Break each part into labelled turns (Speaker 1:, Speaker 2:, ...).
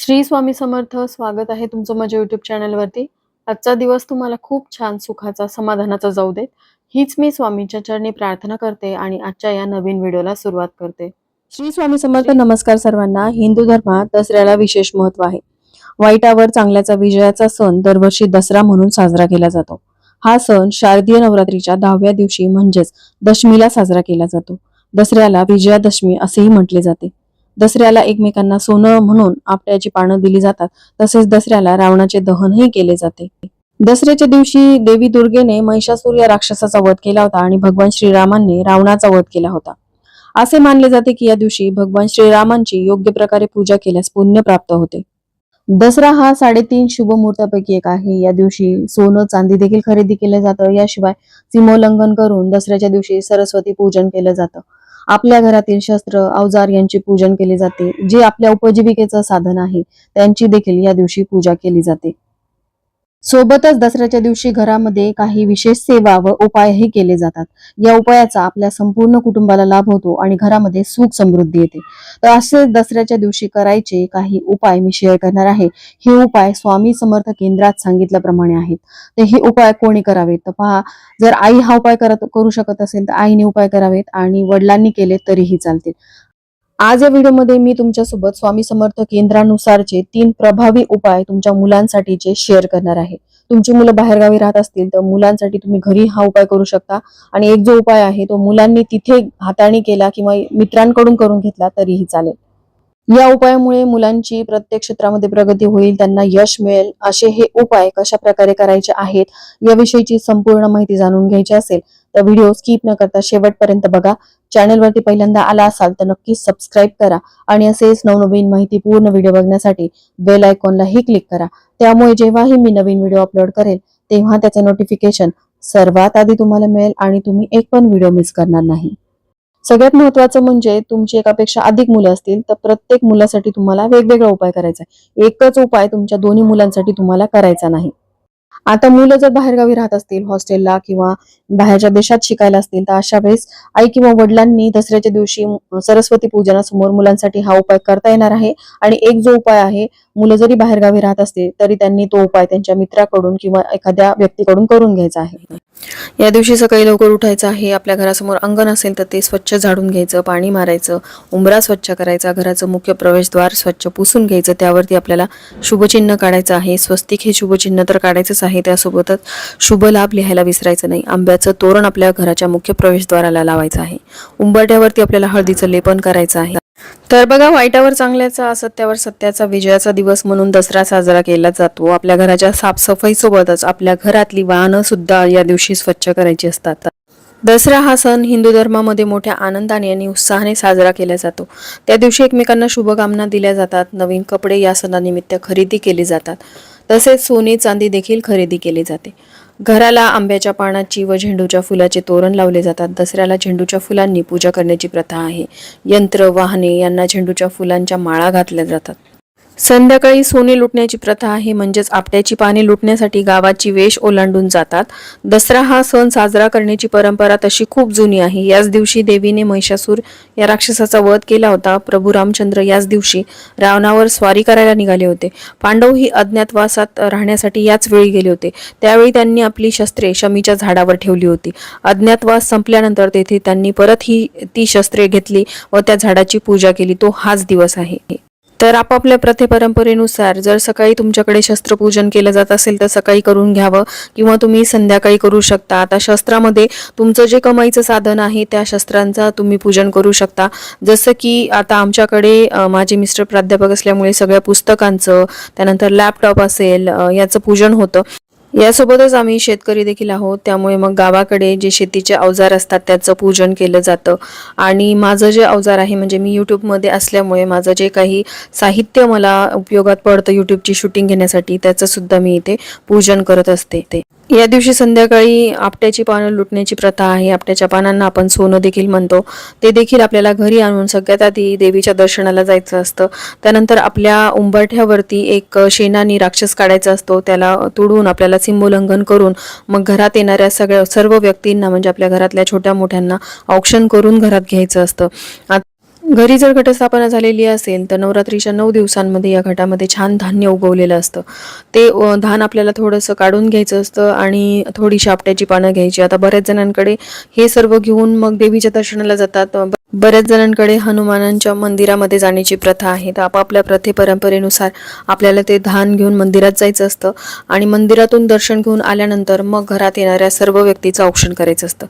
Speaker 1: श्री स्वामी समर्थ स्वागत आहे तुमचं माझ्या युट्यूब चॅनलवरती आजचा दिवस तुम्हाला खूप छान सुखाचा समाधानाचा जाऊ देत. हीच मी स्वामींच्या चरणी प्रार्थना करते आणि आजच्या या नवीन व्हिडिओला सुरुवात करते. श्री स्वामी समर्थ नमस्कार सर्वांना. हिंदू धर्मात दसऱ्याला विशेष महत्त्व आहे. वाईटावर चांगल्याचा विजयाचा सण दरवर्षी दसरा म्हणून साजरा केला जातो. हा सण शारदीय नवरात्रीच्या दहाव्या दिवशी म्हणजेच दशमीला साजरा केला जातो. दसऱ्याला विजयादशमी असेही म्हटले जाते. दसऱ्याला एकमेकांना सोनं म्हणून आपट्याची पानं दिली जातात तसेच दसऱ्याला रावणाचे दहनही केले जाते. दसऱ्याच्या दिवशी देवी दुर्गेने महिषासूर या राक्षसाचा वध केला होता आणि भगवान श्रीरामांनी रावणाचा वध केला होता. असे मानले जाते की या दिवशी भगवान श्रीरामांची योग्य प्रकारे पूजा केल्यास पुण्य प्राप्त होते. दसरा हा साडेतीन शुभ मुहूर्तापैकी एक आहे. या दिवशी सोनं चांदी देखील खरेदी केलं जातं. याशिवाय सीमोल्लंघन करून दसऱ्याच्या दिवशी सरस्वती पूजन केलं जातं. आपल्या घरातील शस्त्र अवजार यांचे पूजन केले जाते जे आपल्या उपजीविकेचं साधन आहे त्यांची देखील या दिवशी पूजा केली जाते. सोबतच दसऱ्याच्या दिवशी घरामध्ये काही विशेष सेवा व उपायही केले जातात. या उपायाचा आपल्या संपूर्ण कुटुंबाला लाभ होतो आणि घरामध्ये सुख समृद्धी येते. तर असे दसऱ्याच्या दिवशी करायचे काही उपाय मी शेअर करणार आहे. हे उपाय स्वामी समर्थ केंद्रात सांगितल्याप्रमाणे आहेत. तर हे उपाय कोणी करावेत? तर पहा जर आई हा उपाय करत करू शकत असेल तर आईने उपाय करावेत आणि वडिलांनी केले तरीही चालतील. आज या व्हिडिओमध्ये मी तुमच्यासोबत स्वामी समर्थ केंद्रानुसारचे तीन प्रभावी उपाय तुमच्या मुलांसाठीचे शेअर करणार आहे. तुमची मुलं बाहेरगावी राहत असतील तर मुलांसाठी तुम्ही घरी हा उपाय करू शकता. आणि एक जो उपाय आहे तो मुलांनी तिथे हाताळणी केला किंवा मित्रांकडून करून घेतला तरीही चालेल. या उपायामुळे मुलांची प्रत्येक क्षेत्रामध्ये प्रगती होईल त्यांना यश मिळेल. असे हे उपाय कशा प्रकारे करायचे आहेत याविषयीची संपूर्ण माहिती जाणून घ्यायची असेल तर व्हिडिओ स्किप न करता शेवटपर्यंत बघा. चॅनलवरती पहिल्यांदा आला असाल तर नक्कीच सबस्क्राईब करा आणि असेच नवनवीन माहिती पूर्ण व्हिडिओ बघण्यासाठी बेल आयकॉनलाही क्लिक करा. त्यामुळे जेव्हाही मी नवीन व्हिडिओ अपलोड करेल तेव्हा त्याचं नोटिफिकेशन सर्वात आधी तुम्हाला मिळेल आणि तुम्ही एक पण व्हिडिओ मिस करणार नाही. सगळ्यात महत्वाचं म्हणजे तुमची एकापेक्षा अधिक मुलं असतील तर प्रत्येक मुलासाठी तुम्हाला वेगवेगळा उपाय करायचा आहे. एकच उपाय तुमच्या दोन्ही मुलांसाठी तुम्हाला करायचा नाही. आता मुलं जर बाहेरगावी राहत असतील हॉस्टेलला किंवा बाहेरच्या देशात शिकायला असतील तर अशा वेळेस आई किंवा वडिलांनी दसऱ्याच्या दिवशी सरस्वती पूजनासमोर मुलांसाठी हा उपाय करता येणार आहे. आणि एक जो उपाय आहे मुलं जरी बाहेरगावी राहत असतील तरी त्यांनी तो उपाय त्यांच्या मित्राकडून किंवा एखाद्या व्यक्तीकडून करून घ्यायचा आहे. या दिवशी सकाळी लवकर उठायचं आहे. आपल्या घरासमोर अंगण असेल तर ते स्वच्छ झाडून घ्यायचं पाणी मारायचं उंबरा स्वच्छ करायचा घराचं मुख्य प्रवेशद्वार स्वच्छ पुसून घ्यायचं त्यावरती आपल्याला शुभचिन्ह काढायचं आहे. स्वस्तिक हे शुभचिन्ह तर काढायचंच आहे त्यासोबतच शुभ लाभ लिहायला विसरायचं नाही. आंब्याचं तोरण आपल्या घराच्या मुख्य प्रवेशद्वाराला लावायचं आहे. उंबरट्यावरती आपल्याला हळदीचं लेपन करायचं आहे. तर बघा वाईटावर चांगल्याचा असत्यावर सत्याचा विजयाचा दिवस म्हणून दसरा साजरा केला जातो. आपल्या घराच्या साफसफाईसोबतच आपल्या घरातली वाहनं सुद्धा या दिवशी स्वच्छ करायची असतात. दसरा हा सण हिंदू धर्मामध्ये मोठ्या आनंदाने आणि उत्साहाने साजरा केला जातो. त्या दिवशी एकमेकांना शुभकामना दिल्या जातात. नवीन कपडे या सणानिमित्त खरेदी केली जातात. तसेच सोने चांदी देखील खरेदी केली जाते. घराला आंब्याच्या पानाची व झेंडूच्या फुलाचे तोरण लावले जातात. दसऱ्याला झेंडूच्या फुलांनी पूजा करण्याची प्रथा आहे. यंत्र वाहने यांना झेंडूच्या फुलांच्या माळा घातल्या जातात. संध्याकाळी सोने लुटण्याची प्रथा आहे म्हणजेच आपट्याची पाने लुटण्यासाठी गावाची वेश ओलांडून जातात. दसरा हा सण साजरा करण्याची परंपरा तशी खूप जुनी आहे. याच दिवशी देवीने महिषासूर या राक्षसाचा वध केला होता. प्रभू रामचंद्र याच दिवशी रावणावर स्वारी करायला निघाले होते. पांडव ही अज्ञातवासात राहण्यासाठी याच वेळी गेले होते. त्यावेळी त्यांनी आपली शस्त्रे शमीच्या झाडावर ठेवली होती. अज्ञातवास संपल्यानंतर तेथे त्यांनी परत ही ती शस्त्रे घेतली व त्या झाडाची पूजा केली. तो हाच दिवस आहे. तर आपापल्या प्रथेपरंपरेनुसार जर सकाळी तुमच्याकडे शस्त्रपूजन केलं जात असेल तर सकाळी करून घ्यावं किंवा तुम्ही संध्याकाळी करू शकता. आता शस्त्रामध्ये तुमचं जे कमाईचं साधन आहे त्या शस्त्रांचा तुम्ही पूजन करू शकता. जसं की आता आमच्याकडे माझे मिस्टर प्राध्यापक असल्यामुळे सगळ्या पुस्तकांचं त्यानंतर लॅपटॉप असेल याचं पूजन होतं. यासोबतच आम्ही शेतकरी देखील आहोत. त्यामुळे मग गावाकडे जे शेतीचे अवजार असतात त्याचं पूजन केलं जातं. आणि माझं जे अवजार आहे म्हणजे मी यूट्यूबमध्ये असल्यामुळे माझं जे काही साहित्य मला उपयोगात पडतं यूट्यूबची शूटिंग घेण्यासाठी त्याचं सुद्धा मी इथे पूजन करत असते. ते या दिवशी संध्याकाळी आपट्याची पानं लुटण्याची प्रथा आहे. आपट्याच्या पानांना आपण सोनं देखील म्हणतो. ते देखील आपल्याला घरी आणून सगळ्यात आधी देवीच्या दर्शनाला जायचं असतं. त्यानंतर आपल्या उंबरठ्यावरती एक शेणानी राक्षस काढायचा असतो. त्याला तुडून आपल्याला सिंबोल्लंघन करून मग घरात येणाऱ्या सगळ्या सर्व व्यक्तींना म्हणजे आपल्या घरातल्या छोट्या मोठ्यांना औक्षण करून घरात घ्यायचं असतं. घरी जर घटस्थापना झालेली असेल तर नवरात्रीच्या नऊ दिवसांमध्ये या घटामध्ये छान धान्य उगवलेलं असतं. ते धान आपल्याला थोडंसं काढून घ्यायचं असतं आणि थोडीशी आपट्याची पानं घ्यायची. आता बऱ्याच जणांकडे हे सर्व घेऊन मग देवीच्या दर्शनाला जातात. बऱ्याच जणांकडे हनुमानांच्या मंदिरामध्ये जाण्याची प्रथा आहे. तर आपापल्या प्रथे परंपरेनुसार आपल्याला ते धान घेऊन मंदिरात जायचं असतं आणि मंदिरातून दर्शन घेऊन आल्यानंतर मग घरात येणाऱ्या सर्व व्यक्तीचं औक्षण करायचं असतं.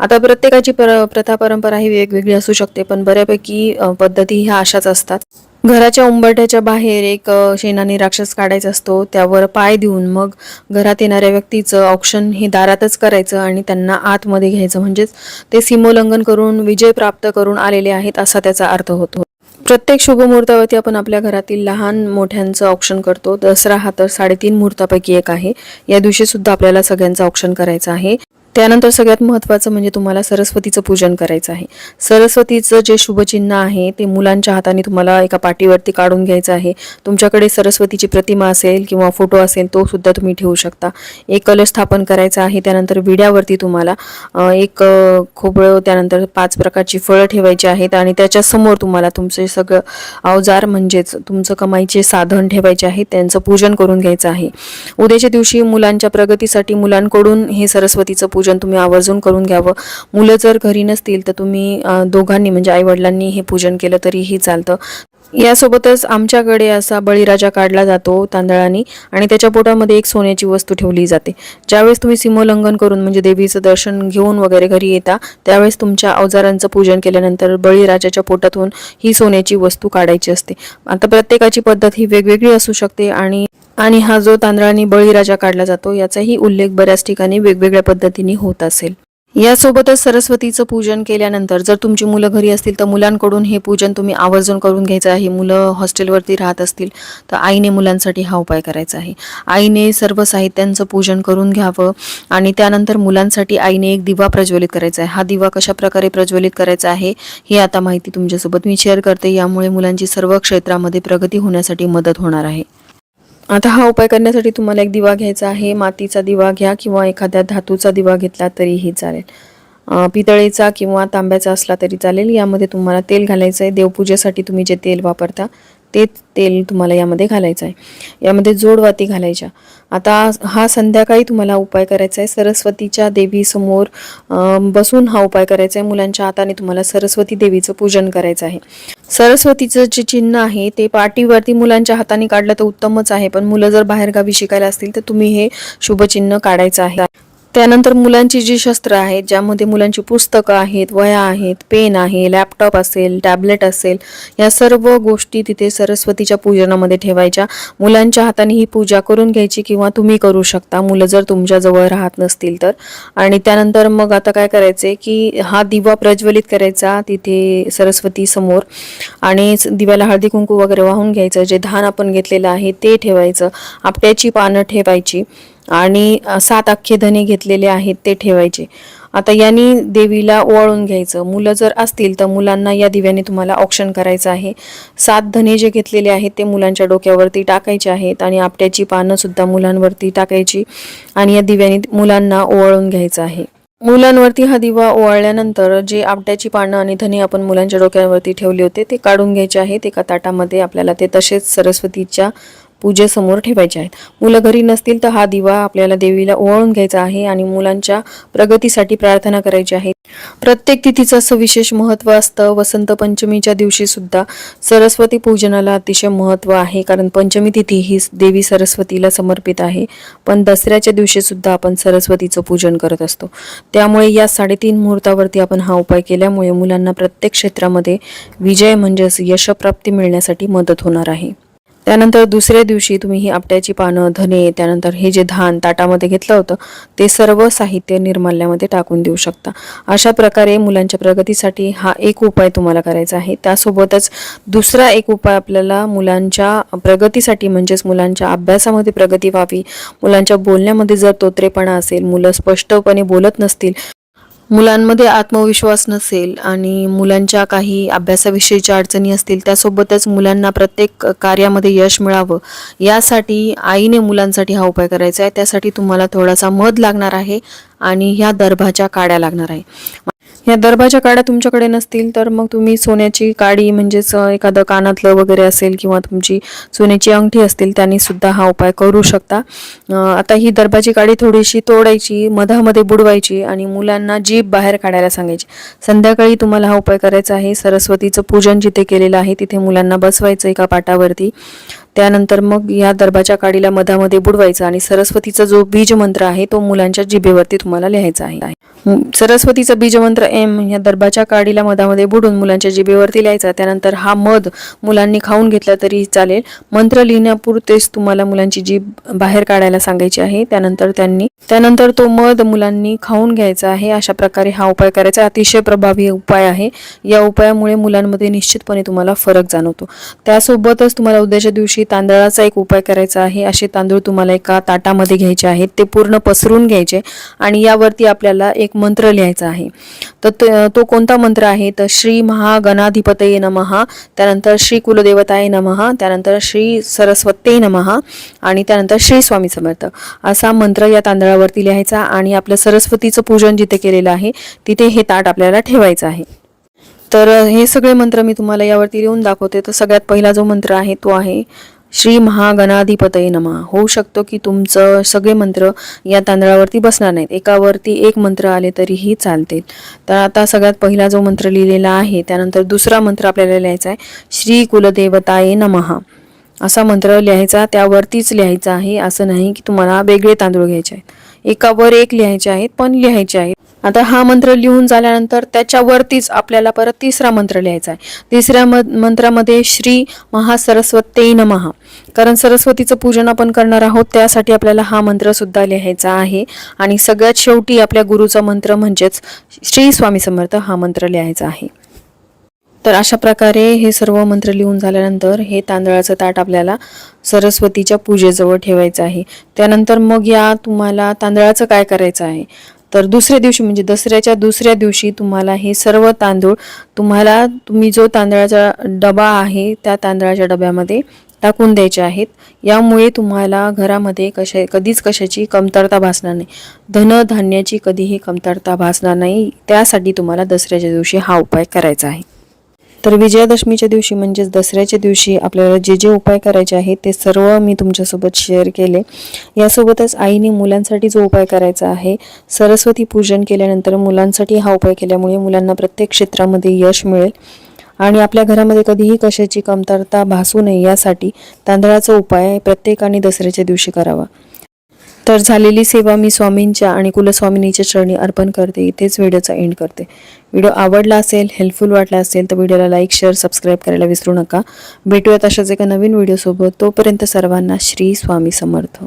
Speaker 1: आता प्रत्येकाची पर प्रथा परंपरा ही वेगवेगळी असू शकते पण बऱ्यापैकी पद्धती ह्या अशाच असतात. घराच्या उंबरठ्याच्या बाहेर एक शेणाने राक्षस काढायचा असतो. त्यावर पाय देऊन मग घरात येणाऱ्या व्यक्तीचं औक्षण हे दारातच करायचं आणि त्यांना आतमध्ये घ्यायचं. म्हणजेच ते सीमोल्लंघन करून विजय प्राप्त करून आलेले आहेत असा त्याचा अर्थ होतो. प्रत्येक शुभ मुहूर्तावरती आपण आपल्या घरातील लहान मोठ्यांचं औक्षण करतो. दसरा हा तर साडेतीन मुहूर्तापैकी एक आहे. या दिवशी सुद्धा आपल्याला सगळ्यांचं औक्षण करायचं आहे. त्यानंतर सगळ्यात महत्त्वाचं म्हणजे तुम्हाला सरस्वतीचं पूजन करायचं आहे. सरस्वतीचं जे शुभचिन्ह आहे ते मुलांच्या हाताने तुम्हाला एका पाटीवरती काढून घ्यायचं आहे. तुमच्याकडे सरस्वतीची प्रतिमा असेल किंवा फोटो असेल तो सुद्धा तुम्ही ठेवू शकता. एक कलश स्थापन करायचा आहे त्यानंतर विड्यावरती तुम्हाला एक खोबळं त्यानंतर पाच प्रकारची फळं ठेवायची आहेत आणि त्याच्यासमोर तुम्हाला तुमचे सगळं अवजार म्हणजेच तुमचं कमाईचे साधन ठेवायचे आहे त्यांचं पूजन करून घ्यायचं आहे. उद्याच्या दिवशी मुलांच्या प्रगतीसाठी मुलांकडून हे सरस्वतीचं पूजन तुम्ही आवर्जून करून घ्यावं. मुलं जर घरी नसतील तर तुम्ही दोघांनी म्हणजे आईवडिलांनी हे पूजन केलं तरीही चालतं. यासोबतच आमच्याकडे असा बळीराजा काढला जातो तांदळाने आणि त्याच्या पोटामध्ये एक सोन्याची वस्तू ठेवली जाते. ज्यावेळेस तुम्ही सीमोल्लंघन करून म्हणजे देवीचं दर्शन घेऊन वगैरे घरी येता त्यावेळेस तुमच्या अवजारांचं पूजन केल्यानंतर बळीराजाच्या पोटातून ही सोन्याची वस्तू काढायची असते. आता प्रत्येकाची पद्धत ही वेगवेगळी असू शकते आणि आणि हा जो तांदळाने बळीराजा काढला जातो याचाही उल्लेख बऱ्याच ठिकाणी वेगवेगळ्या पद्धतीने होत असेल. यासोबतच सरस्वतीचं पूजन केल्यानंतर जर तुमची मुलं घरी असतील तर मुलांकडून हे पूजन तुम्ही आवर्जून करून घ्यायचं आहे. मुलं हॉस्टेलवरती राहत असतील तर आईने मुलांसाठी हा उपाय करायचा आहे. आईने सर्व साहित्यांचं पूजन करून घ्यावं आणि त्यानंतर मुलांसाठी आईने एक दिवा प्रज्वलित करायचा आहे. हा दिवा कशा प्रकारे प्रज्वलित करायचा आहे ही आता माहिती तुमच्यासोबत मी शेअर करते. यामुळे मुलांची सर्व क्षेत्रामध्ये प्रगती होण्यासाठी मदत होणार आहे. आता हा उपाय करण्यासाठी तुम्हाला एक दिवा घ्यायचा आहे मातीचा दिवा घ्या किंवा एखाद्या धातूचा दिवा घेतला तरीही चालेल. पितळेचा किंवा तांब्याचा असला तरी चालेल. यामध्ये तुम्हाला तेल घालायचं आहे देवपूजेसाठी तुम्ही जे तेल वापरता ते तेल तुम्हाला यामध्ये घालायचं आहे यामध्ये जोडवाती घालायच्या. आता हा संध्याकाळी तुम्हाला उपाय करायचा आहे सरस्वतीच्या देवीसमोर बसून हा उपाय करायचा आहे मुलांच्या हाताने तुम्हाला सरस्वती देवीचं पूजन करायचं आहे. सरस्वतीचं जे चिन्ह आहे ते पाठीवरती मुलांच्या हाताने काढलं तर उत्तमच आहे. पण मुलं जर बाहेरगावी शिकायला असतील तर तुम्ही हे शुभचिन्ह काढायचं आहे. त्यानंतर मुलांची जी शस्त्र आहेत ज्यामध्ये मुलांची पुस्तकं आहेत वह्या आहेत पेन आहे लॅपटॉप असेल टॅबलेट असेल या सर्व गोष्टी तिथे सरस्वतीच्या पूजनामध्ये ठेवायच्या. मुलांच्या हाताने ही पूजा करून घ्यायची किंवा तुम्ही करू शकता. मुलं जर तुमच्याजवळ राहत नसतील तर. आणि त्यानंतर मग आता काय करायचे की हा दिवा प्रज्वलित करायचा तिथे सरस्वती समोर. आणि दिव्याला हळदी कुंकू वगैरे वाहून घ्यायचं. जे धान आपण घेतलेलं आहे ते ठेवायचं. आपट्याची पानं ठेवायची. आणि सात अख्खे धने घेतलेले आहेत ते ठेवायचे. आता यांनी देवीला ओवाळून घ्यायचं. मुलं जर असतील तर मुलांना या दिव्याने तुम्हाला ऑप्शन करायचं आहे. सात धने जे घेतलेले आहेत ते मुलांच्या डोक्यावरती टाकायचे आहेत आणि आपट्याची पानं सुद्धा मुलांवरती टाकायची आणि या दिव्याने मुलांना ओवाळून घ्यायचं आहे. मुलांवरती हा दिवा ओवाळल्यानंतर जे आपट्याची पानं आणि धने आपण मुलांच्या डोक्यावरती ठेवले होते ते काढून घ्यायचे आहेत एका ताटामध्ये आपल्याला ते तसेच सरस्वतीच्या पूजेसमोर ठेवायचे आहेत. मुलं घरी नसतील तर हा दिवा आपल्याला देवीला ओवाळून घ्यायचा आहे आणि मुलांच्या प्रगतीसाठी प्रार्थना करायची आहे. प्रत्येक तिथीचं असं विशेष महत्त्व असतं. वसंत पंचमीच्या दिवशी सुद्धा सरस्वती पूजनाला अतिशय महत्त्व आहे. कारण पंचमी तिथी ही देवी सरस्वतीला समर्पित आहे. पण दसऱ्याच्या दिवशी सुद्धा आपण सरस्वतीचं पूजन करत असतो. त्यामुळे या साडेतीन मुहूर्तावरती आपण हा उपाय केल्यामुळे मुलांना प्रत्येक क्षेत्रामध्ये विजय म्हणजेच यशप्राप्ती मिळण्यासाठी मदत होणार आहे. त्यानंतर दुसऱ्या दिवशी तुम्ही ही आपट्याची पानं धने त्यानंतर हे जे धान ताटामध्ये घेतलं होतं ते सर्व साहित्य निर्माल्यामध्ये टाकून देऊ शकता. अशा प्रकारे मुलांच्या प्रगतीसाठी हा एक उपाय तुम्हाला करायचा आहे. त्यासोबतच दुसरा एक उपाय आपल्याला मुलांच्या प्रगतीसाठी म्हणजेच मुलांच्या अभ्यासामध्ये प्रगती व्हावी मुलांच्या बोलण्यामध्ये जर तोत्रेपणा असेल मुलं स्पष्टपणे बोलत नसतील मुलांमध्ये आत्मविश्वास नसेल आणि मुलांच्या काही अभ्यासाविषयीच्या अडचणी असतील त्यासोबतच मुलांना प्रत्येक कार्यामध्ये यश मिळावं यासाठी आईने मुलांसाठी हा उपाय करायचा आहे. त्यासाठी तुम्हाला थोडासा मध लागणार आहे आणि ह्या दर्भाच्या काड्या लागणार आहे. या दर्भाच्या काड्या तुमच्याकडे नसतील तर मग तुम्ही सोन्याची काडी म्हणजेच एखादं कानातलं वगैरे असेल किंवा तुमची सोन्याची अंगठी असतील त्यांनी सुद्धा हा उपाय करू शकता. आता ही दर्भाची काडी थोडीशी तोडायची मधामध्ये बुडवायची आणि मुलांना जीभ बाहेर काढायला सांगायची. संध्याकाळी तुम्हाला हा उपाय करायचा आहे. सरस्वतीचं पूजन जिथे केलेलं आहे तिथे मुलांना बसवायचं एका पाटावरती. त्यानंतर मग या दरबाच्या काडीला मधामध्ये बुडवायचं आणि सरस्वतीचा जो बीज मंत्र आहे तो मुलांच्या जिभेवरती तुम्हाला लिहायचा आहे. सरस्वतीचा बीजमंत्र एम या दरबाच्या काडीला मधामध्ये बुडून मुलांच्या जिभेवरती लिहायचा. त्यानंतर हा मध मुलांनी खाऊन घेतला तरी चालेल. मंत्र लिहिण्यापुरतेच तुम्हाला मुलांची जीभ बाहेर काढायला सांगायची आहे. त्यानंतर त्यांनी त्यानंतर तो मध मुलांनी खाऊन घ्यायचा आहे. अशा प्रकारे हा उपाय करायचा अतिशय प्रभावी उपाय आहे. या उपायामुळे मुलांमध्ये निश्चितपणे तुम्हाला फरक जाणवतो. त्यासोबतच तुम्हाला उद्याच्या दिवशी तांदळाचा एक उपाय करायचा आहे. असे तांदूळ तुम्हाला एका ताटामध्ये घ्यायचे आहेत. ते पूर्ण पसरून घ्यायचे आणि यावरती आपल्याला एक मंत्र लिहायचा आहे. तर तो- तो कोणता मंत्र आहे? तर श्री महागणाधिपतये नमहा त्यानंतर श्री कुलदेवताय नमः त्यानंतर श्री सरस्वते नमः आणि त्यानंतर श्री स्वामी समर्थ. असा मंत्र या तांदळावरती लिहायचा आणि आपलं सरस्वतीचं पूजन जिथे केलेलं आहे तिथे हे ताट आपल्याला ठेवायचं आहे. तर हे सगळे मंत्र मी तुम्हाला यावरती लिहून दाखवते. तर सगळ्यात पहिला जो मंत्र आहे तो आहे श्री महागणाधिपतये नमा. होऊ शकतो की तुमचं सगळे मंत्र या तांदळावरती बसणार नाहीत. एकावरती एक मंत्र आले तरीही चालतील तर आता सगळ्यात पहिला जो मंत्र लिहिलेला आहे त्यानंतर दुसरा मंत्र आपल्याला लिहायचा आहे श्री कुलदेवताये नमः. असा मंत्र लिहायचा त्यावरतीच लिहायचा आहे. असं नाही की तुम्हाला वेगळे तांदूळ घ्यायचे आहेत. एकावर एक लिहायचे आहेत पण लिहायचे आहेत. आता हा मंत्र लिहून झाल्यानंतर त्याच्यावरतीच आपल्याला परत तिसरा मंत्र लिहायचा आहे. तिसऱ्या म मंत्रामध्ये श्री महासरस्वते नमः. कारण सरस्वतीचं पूजन आपण करणार आहोत त्यासाठी आपल्याला हा मंत्र सुद्धा लिहायचा आहे. आणि सगळ्यात शेवटी आपल्या गुरुचा मंत्र म्हणजेच श्री स्वामी समर्थ हा मंत्र लिहायचा आहे. तर अशा प्रकारे हे सर्व मंत्र लिहून झाल्यानंतर हे तांदळाचं ताट आपल्याला सरस्वतीच्या पूजेजवळ ठेवायचं आहे. त्यानंतर मग या तुम्हाला तांदळाचं काय करायचं आहे? तर दुसऱ्या दिवशी म्हणजे दसऱ्याच्या दुसऱ्या दिवशी तुम्हाला हे सर्व तांदूळ तुम्हाला तुम्ही जो तांदळाचा डबा आहे त्या तांदळाच्या डब्यामध्ये टाकून द्यायचे आहेत. यामुळे तुम्हाला घरामध्ये कशा कधीच कशाची कमतरता भासणार नाही. धनधान्याची कधीही कमतरता भासणार नाही. त्यासाठी तुम्हाला दसऱ्याच्या दिवशी हा उपाय करायचा आहे. तर विजयादशमीच्या दिवशी म्हणजेच दसऱ्याच्या दिवशी आपल्याला जे जे उपाय करायचे आहेत ते सर्व मी तुमच्यासोबत शेअर केले. यासोबतच आईने मुलांसाठी जो उपाय करायचा आहे सरस्वती पूजन केल्यानंतर मुलांसाठी हा उपाय केल्यामुळे मुलांना प्रत्येक क्षेत्रामध्ये यश मिळेल. आणि आपल्या घरामध्ये कधीही कशाची कमतरता भासू नये यासाठी तांदळाचा उपाय प्रत्येकाने दसऱ्याच्या दिवशी करावा. तर झालेली सेवा मी स्वामींच्या आणि कुलस्वामिनीच्या चरणी अर्पण करते. इथेच व्हिडिओचा एंड करते. व्हिडिओ आवडला असेल हेल्पफुल वाटला असेल तर व्हिडिओला लाईक शेअर सबस्क्राईब करायला विसरू नका. भेटूयात अशाच एका नवीन व्हिडिओसोबत. तोपर्यंत सर्वांना श्री स्वामी समर्थ.